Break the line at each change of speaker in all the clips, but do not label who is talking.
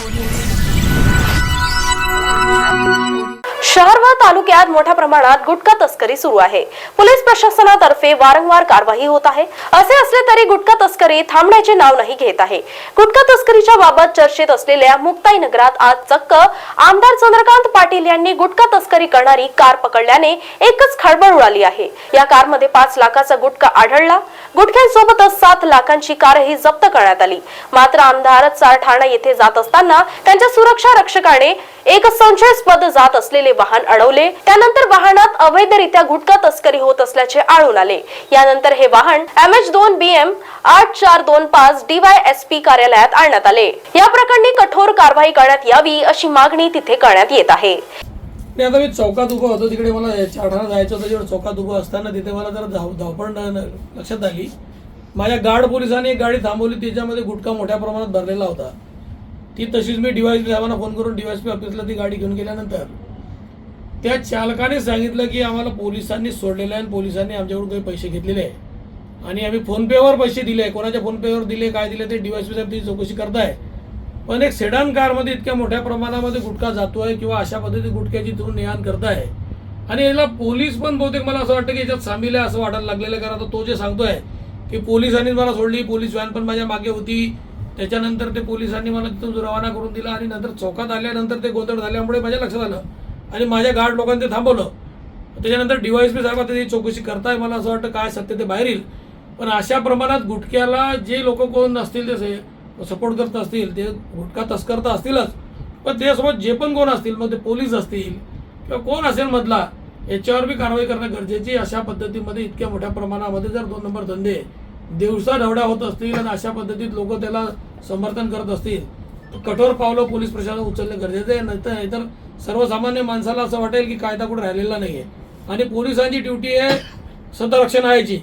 Audio शहर व तालुक्यात मोठ्या प्रमाणात गुटखा तस्करी सुरू आहे. पोलीस प्रशासनातर्फे वारंवार कारवाई होत आहे. असे असले तरी गुटखा तस्करी थांबण्याचे नाव नाही घेत आहे. गुटखा तस्करीच्या बाबत चर्चेत असलेल्या मुक्ताई नगरात आज चक्क आमदार चंद्रकांत पाटील यांनी गुटखा तस्करी करणारी कार पकडल्याने एकच खळबळ उडाली आहे. या कारमध्ये पाच लाखाचा गुटखा आढळला. गुटख्यांसोबतच सात लाखांची कारही जप्त करण्यात आली. मात्र आमदार चारठाणा येथे जात असताना त्यांच्या सुरक्षा रक्षकाने एक संशयास्पद जात असलेले वाहन अडवले. त्यानंतर वाहनात अवैधरित्या गुटखा तस्करी होत असल्याचे आढळून आले. यानंतर हे वाहन एम एच दोन बी एम आठ चार दोन पाच डीवाय एस पी कार्यालयात आणण्यात आले. या प्रकरणी कठोर कारवाई करण्यात यावी अशी मागणी तिथे करण्यात येत आहे.
नाही आता मी चौकात उभं होतो. तिकडे मला चाठाणा जायचं होतं. जेव्हा चौकात उभं असताना तिथे मला जरा धाव धावपळ लक्षात आली. माझ्या गार्ड पोलिसांनी एक गाडी थांबवली. त्याच्यामध्ये गुटखा मोठ्या प्रमाणात भरलेला होता. ती तशीच मी डीवायसपी साहेबांना फोन करून डीवायसपी ऑफिसला ती गाडी घेऊन गेल्यानंतर त्या चालकाने सांगितलं की आम्हाला पोलिसांनी सोडलेलं आहे आणि पोलिसांनी आमच्याकडून काही पैसे घेतलेले आहे आणि आम्ही फोनपेवर पैसे दिले कोणाच्या फोनपेवर दिले काय दिले ते डीवायसपी साहेब ती चौकशी करताय. पण एक सेडान कारमध्ये इतक्या मोठ्या प्रमाणामध्ये गुटखा आहे किंवा अशा पद्धती गुटख्याची तुम्ही ने आण करताय. आणि याला पोलीस पण बहुतेक मला असं वाटतं की याच्यात सामील आहे असं वाटायला लागलेलं आहे. कारण आता तो जे सांगतोय की पोलिसांनी मला सोडली पोलीस व्हॅन पण माझ्या मागे होती. त्याच्यानंतर ते पोलिसांनी मला तिथून रवाना करून दिला आणि नंतर चौकात आल्यानंतर ते गोंधळ झाल्यामुळे माझ्या लक्षात आलं. आणि माझ्या गार्ड लोकांनी ते थांबवलं. त्याच्यानंतर डीवायसपी साहेब आता ती चौकशी करताय मला असं वाटतं काय सत्य ते बाहेर येईल. पण अशा प्रमाणात गुटख्याला जे लोक कोण असतील ते सपोर्ट करत असतील ते गुटखा तस्कर तर असतीलच. पण त्यासोबत जे पण कोण असतील मग ते पोलीस असतील किंवा कोण असेल मधला याच्यावर बी कारवाई करणं गरजेची अशा पद्धतीमध्ये इतक्या मोठ्या प्रमाणामध्ये जर दोन नंबर धंदे दिवसा ढवड्या होत असतील आणि अशा पद्धतीत लोक त्याला समर्थन करत असतील तर कठोर पावलं पोलीस प्रशासन उचलणं गरजेचं आहे. नाहीतर नाहीतर सर्वसामान्य माणसाला असं वाटेल की कायदा कुठे राहिलेला नाही आहे आणि पोलिसांची ड्युटी आहे सदरक्षण आहे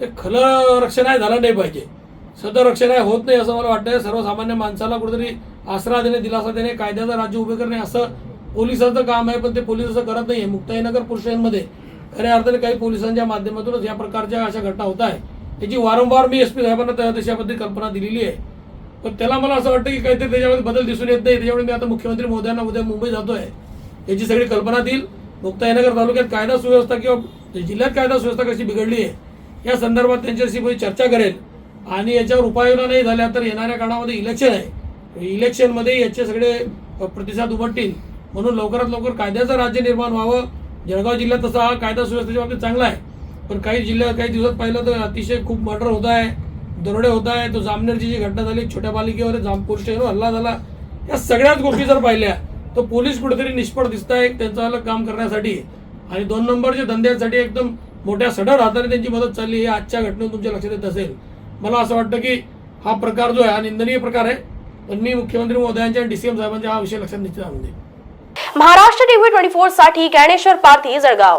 ते खलं रक्षण आहे झालं नाही पाहिजे. सदरक्षण आहे होत नाही असं मला वाटतं सर्वसामान्य माणसाला कुठेतरी आसरा देणे दिलासा देणे कायद्याचं राज्य उभे करणे असं पोलिसांचं काम आहे. पण ते पोलीस असं करत नाही मुक्ताईनगर पुरुषांमध्ये खऱ्या अर्थाने काही पोलिसांच्या माध्यमातूनच या प्रकारच्या अशा घटना होत आहे त्याची वारंवार मी एस पी साहेबांना त्या देशाबद्दल कल्पना दिलेली आहे. पण त्याला मला असं वाटतं की काहीतरी त्याच्यामध्ये बदल दिसून येत नाही. त्याच्यामुळे मी आता मुख्यमंत्री मोदयांना उद्या मुंबई जातो आहे याची सगळी कल्पना देईल. मुक्ताईनगर तालुक्यात कायदा सुव्यवस्था किंवा जिल्ह्यात कायदा सुव्यवस्था कशी बिघडली आहे या संदर्भात त्यांच्याशी मी चर्चा करेल. आणि याच्यावर उपाययोजना नाही झाल्या तर येणाऱ्या काळामध्ये इलेक्शन आहे. इलेक्शनमध्ये याचे सगळे प्रतिसाद उमटतील. म्हणून लवकरात लवकर कायद्याचं राज्य निर्माण व्हावं. जळगाव जिल्ह्यात तसा हा कायदा सुव्यवस्थेच्या बाबतीत चांगला आहे. पण काही जिल्ह्यात काही दिवसात पाहिलं तर अतिशय खूप मर्डर होत आहे. दरोडे होत आहे तो जामनेरची जी घटना झाली छोट्या पालिकेवर जामपूर शहर स्टेशनवर हल्ला झाला या सगळ्याच गोष्टी जर पाहिल्या तर पोलीस कुठेतरी निष्फळ दिसत आहे त्यांचं अलग काम करण्यासाठी. आणि दोन नंबरच्या धंद्यांसाठी एकदम मोठ्या सडर हाताने त्यांची मदत चालली हे आजच्या घटनेवर तुमच्या लक्षात येत असेल. मला असं वाटतं की हा प्रकार जो आहे हा निंदनीय प्रकार आहे. पण मी मुख्यमंत्री महोदयांच्या आणि डीसीएम साहेबांच्या हा विषय लक्षात निश्चित आणून देईल
महाराष्ट्र टीव्ही ट्वेंटी फोरसाठी ज्ञानेश्वर पार्थी जळगाव.